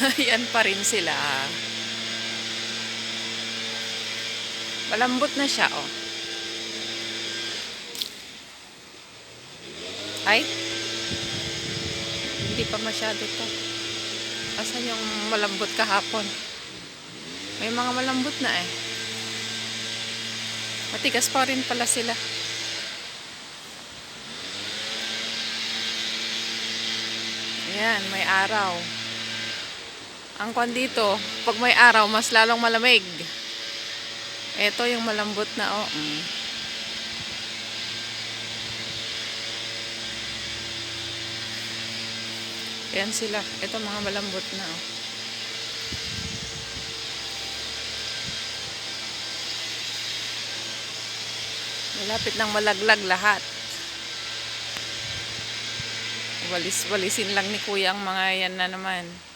Yan pa rin sila. Malambot na siya, oh. Ay? Hindi pa masyado to. Asan yung malambot kahapon? May mga malambot na eh. Matigas pa rin pala sila. Ayan, may araw. Ang kwan dito, pag may araw, mas lalong malamig. Ito yung malambot na, oh. Mm. Ayan sila. Ito mga malambot na, oh. Malapit nang malaglag lahat. Walis-walisin lang ni kuya ang mga yan na naman.